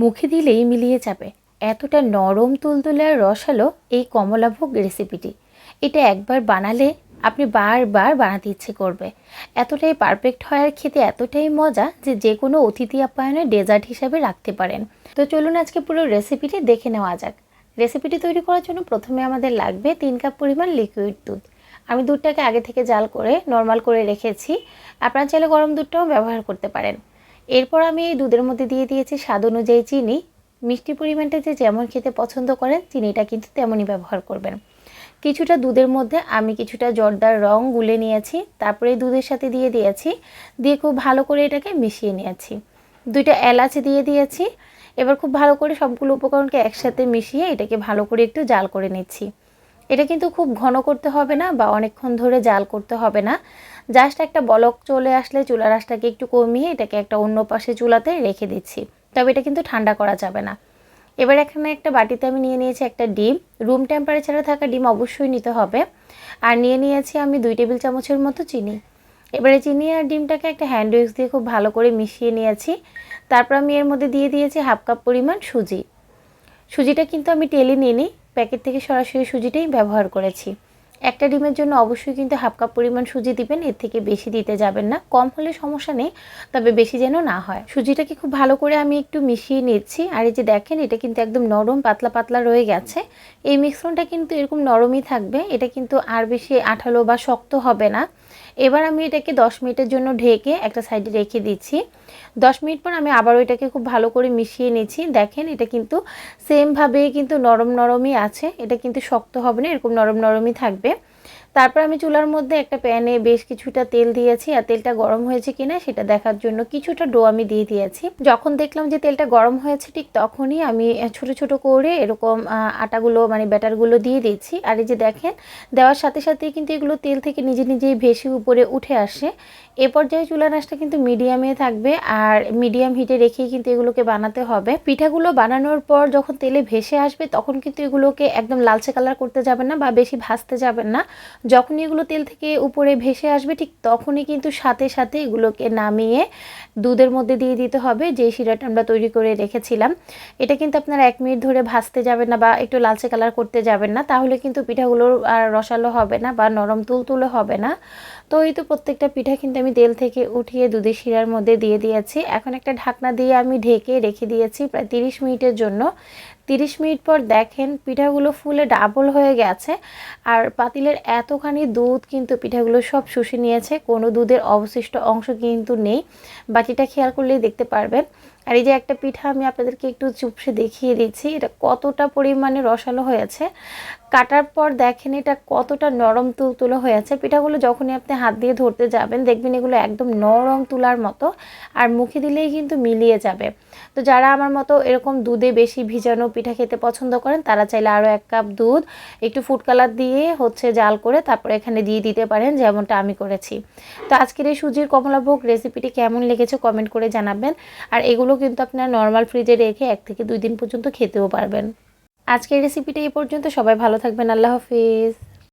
মুখে দিলেই মিলিয়ে যাবে। এতটা নরম তুলতুলে আর রসালো এই কমলাভোগ রেসিপিটি এটা একবার বানালে আপনি বারবার বানাতে ইচ্ছে করবে। এতটাই পারফেক্ট হয় আর খেতে এতটাই মজা যে যে কোনো অতিথি আপ্যায়নে ডেজার্ট হিসাবে রাখতে পারেন। তো চলুন আজকে পুরো রেসিপিটি দেখে নেওয়া যাক। রেসিপিটি তৈরি করার জন্য প্রথমে আমাদের লাগবে তিন কাপ পরিমাণ লিকুইড দুধ। আমি দুধটাকে আগে থেকে জাল করে নর্মাল করে রেখেছি। আপনারা চাইলে গরম দুধটাও ব্যবহার করতে পারেন। এরপর আমি এই দুধের মধ্যে দিয়ে দিয়েছি স্বাদ অনুযায়ী চিনি। মিষ্টি পরিমাণটা যে যেমন খেতে পছন্দ করেন, চিনিটা কিন্তু তেমনই ব্যবহার করবেন। কিছুটা দুধের মধ্যে আমি কিছুটা জর্দার রং গুলে নিয়েছি, তারপরে দুধের সাথে দিয়ে দিয়েছি, দিয়ে খুব ভালো করে এটাকে মিশিয়ে নিয়েছি। দুইটা এলাচ দিয়ে দিয়েছি, এবার খুব ভালো করে সবগুলো উপকরণকে একসাথে মিশিয়ে এটাকে ভালো করে একটু জাল করে নিচ্ছি। এটা কিন্তু খুব ঘন করতে হবে না বা অনেকক্ষণ ধরে জাল করতে হবে না। জাস্ট একটা বলক চলে আসলে চুলার আঁশটাকে একটু কমিয়ে এটাকে একটা অন্য পাশে চুলাতে রেখে দিচ্ছি। তবে এটা কিন্তু ঠান্ডা করা যাবে না। এবার এখানে একটা বাটিতে আমি নিয়ে নিয়েছি একটা ডিম। রুম টেম্পারেচারে থাকা ডিম অবশ্যই নিতে হবে। আর নিয়ে নিয়েছি আমি দুই টেবিল চামচের মতো চিনি। এবারে চিনি আর ডিমটাকে একটা হ্যান্ড উইক্স দিয়ে খুব ভালো করে মিশিয়ে নিয়েছি। তারপর আমি এর মধ্যে দিয়ে দিয়েছি হাফ কাপ পরিমাণ সুজি। সুজিটা কিন্তু আমি টেলে নিয়ে নিই। প্যাকেট থেকে সরাসরি সুজিটাই ব্যবহার করেছি। একটা ডিমের জন্য অবশ্যই কিন্তু হাফ কাপ পরিমাণ সুজি দিবেন, এর থেকে বেশি দিতে যাবেন না। কম হলে সমস্যা নেই, তবে বেশি যেন না হয়। সুজিটাকে খুব ভালো করে আমি একটু মিশিয়ে নিচ্ছি, আর এই যে দেখেন, এটা কিন্তু একদম নরম, পাতলা পাতলা রয়ে গেছে। এই মিশ্রণটা কিন্তু এরকম নরমই থাকবে, এটা কিন্তু আর বেশি আঠালো বা শক্ত হবে না। এবার আমি এটাকে দশ মিনিটের জন্য ঢেকে একটা সাইডে রেখে দিচ্ছি। দশ মিনিট পর আমি আবারও এটাকে খুব ভালো করে মিশিয়ে নিচ্ছি। দেখেন, এটা কিন্তু সেমভাবে কিন্তু নরম, নরমই আছে, এটা কিন্তু শক্ত হবে না, এরকম নরম, নরমই থাকবে। তারপর আমি চুলার মধ্যে একটা প্যানে বেশ কিছুটা তেল দিয়েছি, আর তেলটা গরম হয়েছে কিনা সেটা দেখার জন্য কিছুটা ডো আমি দিয়ে দিয়েছি। যখন দেখলাম যে তেলটা গরম হয়েছে ঠিক তখনই আমি ছোট ছোট করে এরকম আটাগুলো মানে ব্যাটারগুলো দিয়ে দিচ্ছি আর এই যে দেখেন, দেওয়ার সাথে সাথে কিন্তু এগুলো তেল থেকে নিজে নিজেই ভেসে উপরে উঠে আসে। এ পর্যায়ে চুলার আঁচটা কিন্তু মিডিয়ামে থাকবে, আর মিডিয়াম হিটে রেখেই কিন্তু এগুলোকে বানাতে হবে। পিঠাগুলো বানানোর পর যখন তেলে ভেসে আসবে তখন কিন্তু এগুলোকে একদম লালচে কালার করতে যাবেন না বা বেশি ভাজতে যাবেন না। যখনই এগুলো তেল থেকে উপরে ভেসে আসবে, ঠিক তখনই কিন্তু সাথে সাথে এগুলোকে নামিয়ে দুধের মধ্যে দিয়ে দিতে হবে। যে শিরাটা আমরা তৈরি করে রেখেছিলাম, এটা কিন্তু আপনারা এক মিনিট ধরে ভাজতে যাবেন না বা একটু লালচে কালার করতে যাবেন না। তাহলে কিন্তু পিঠাগুলোর আর রসালো হবে না বা নরম তুলতুলে হবে না। তো এই তো প্রত্যেকটা পিঠা কিন্তু আমি তেল থেকে উঠিয়ে দুধের শিরার মধ্যে দিয়ে দিয়েছি। এখন একটা ঢাকনা দিয়ে আমি ঢেকে রেখে দিয়েছি প্রায় তিরিশ মিনিটের জন্য। তিরিশ মিনিট পর দেখেন পিঠাগুলো ফুলে ডাবল হয়ে গেছে। আর পাতিলের এতখানি দুধ কিন্তু পিঠাগুলো সব শুষে নিয়েছে, কোনো দুধের অবশিষ্ট অংশ কিন্তু নেই। বাকিটা খেয়াল করলেই দেখতে পারবেন। আর এই যে একটা পিঠা আমি আপনাদেরকে একটু চুপসে দেখিয়ে দিচ্ছি, এটা কতটা পরিমাণে রসালো হয়েছে কাটার পর দেখেন এটা কতটা নরম তুলতুলো হয়েছে পিঠাগুলো যখনই আপনি হাত দিয়ে ধরতে যাবেন, দেখবেন এগুলো একদম নরম তুলার মতো আর মুখে দিলেই কিন্তু মিলিয়ে যাবে। তো যারা আমার মতো এরকম দুধে বেশি ভিজানো পিঠা খেতে পছন্দ করেন, তারা চাইলে আরও এক কাপ দুধ, একটু ফুড কালার দিয়ে হচ্ছে জাল করে তারপরে এখানে দিয়ে দিতে পারেন, যেমনটা আমি করেছি। তো আজকের এই সুজির কমলাভোগ রেসিপিটি কেমন লেগেছে কমেন্ট করে জানাবেন। আর এগুলো কিন্তু আপনারা নর্মাল ফ্রিজে রেখে এক থেকে দুই দিন পর্যন্ত খেতেও পারবেন। আজকের রেসিপিটা এই পর্যন্ত। সবাই ভালো থাকবেন। আল্লাহ হাফিজ।